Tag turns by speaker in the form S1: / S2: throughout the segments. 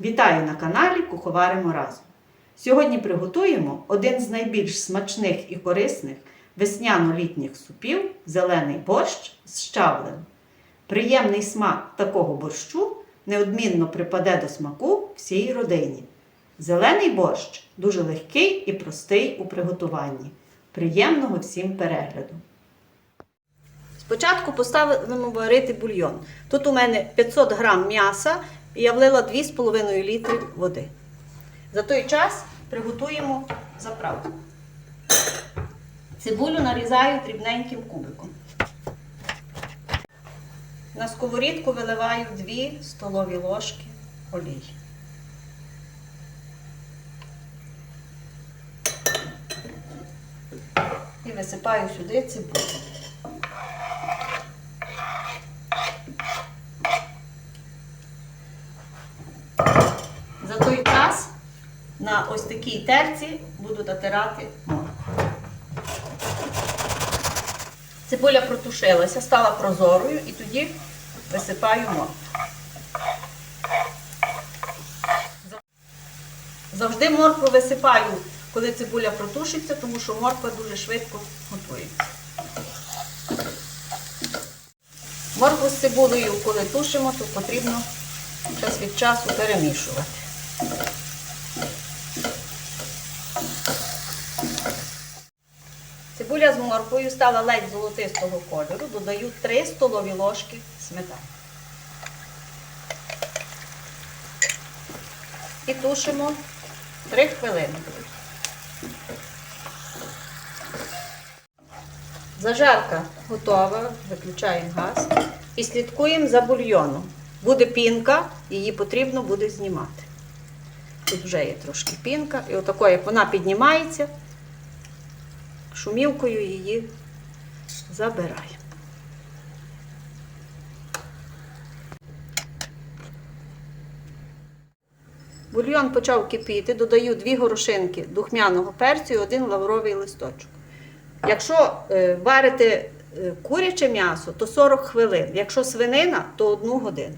S1: Вітаю на каналі Куховаримо разом. Сьогодні приготуємо один з найбільш смачних і корисних весняно-літніх супів зелений борщ з щавлем. Приємний смак такого борщу неодмінно припаде до смаку всій родині. Зелений борщ дуже легкий і простий у приготуванні. Приємного всім перегляду! Спочатку поставимо варити бульйон. Тут у мене 500 грам м'яса і я влила 2,5 літри води. За той час приготуємо заправку. Цибулю нарізаю дрібненьким кубиком. На сковорідку виливаю 2 столові ложки олії. І висипаю сюди цибулю. За той час на ось такій терці буду натирати моркву. Цибуля протушилася, стала прозорою і тоді висипаю моркву. Завжди моркву висипаю, коли цибуля протушиться, тому що морква дуже швидко готується. Моркву з цибулею, коли тушимо, то потрібно час від часу перемішувати. Цибуля з морквою стала ледь золотистого кольору, додаю 3 столові ложки сметани. І тушимо 3 хвилини. Зажарка готова, виключаємо газ і слідкуємо за бульйоном. Буде пінка, її потрібно буде знімати. Тут вже є трошки пінка, і отако, як вона піднімається, шумівкою її забираємо. Бульйон почав кипіти, додаю 2 горошинки духмяного перцю і один лавровий листочок. Якщо е, варите е, куряче м'ясо, то 40 хвилин. Якщо свинина, то 1 годину.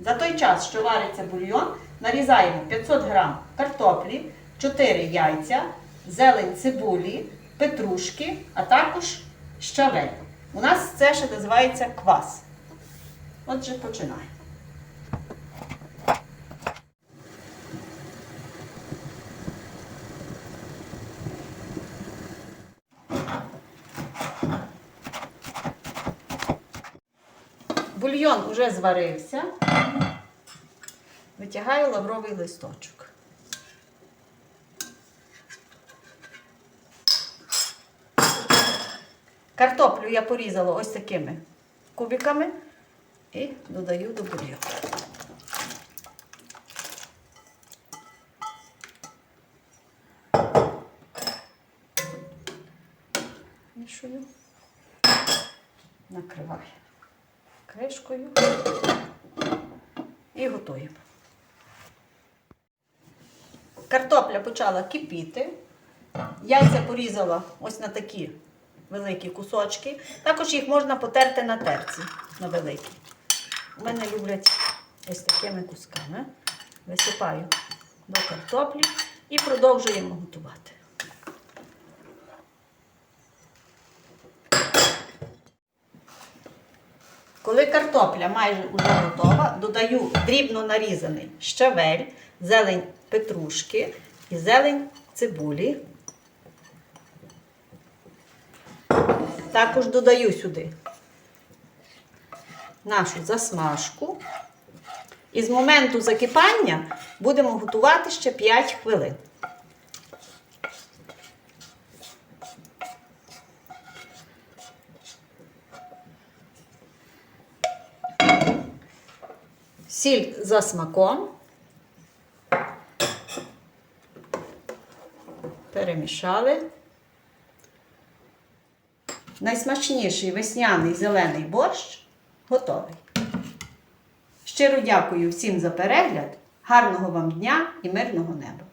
S1: За той час, що вариться бульйон, нарізаємо 500 г картоплі, 4 яйця, зелень цибулі, петрушки, а також щавель. У нас це ще називається квас. Отже, починаємо. Бульйон уже зварився. Витягаю лавровий листочок. Картоплю я порізала ось такими кубиками і додаю до бульйону. Мішую, накриваю кришкою і готуємо. Картопля почала кипіти. Яйця порізала ось на такі великі кусочки. Також їх можна потерти на терці на великі. У мене люблять ось такими кусками. Висипаю до картоплі і продовжуємо готувати. Коли картопля майже вже готова, додаю дрібно нарізаний щавель, зелень петрушки і зелень цибулі. Також додаю сюди нашу засмажку. І з моменту закипання будемо готувати ще 5 хвилин. Сіль за смаком. Перемішали. Найсмачніший весняний зелений борщ готовий. Щиро дякую всім за перегляд. Гарного вам дня і мирного неба!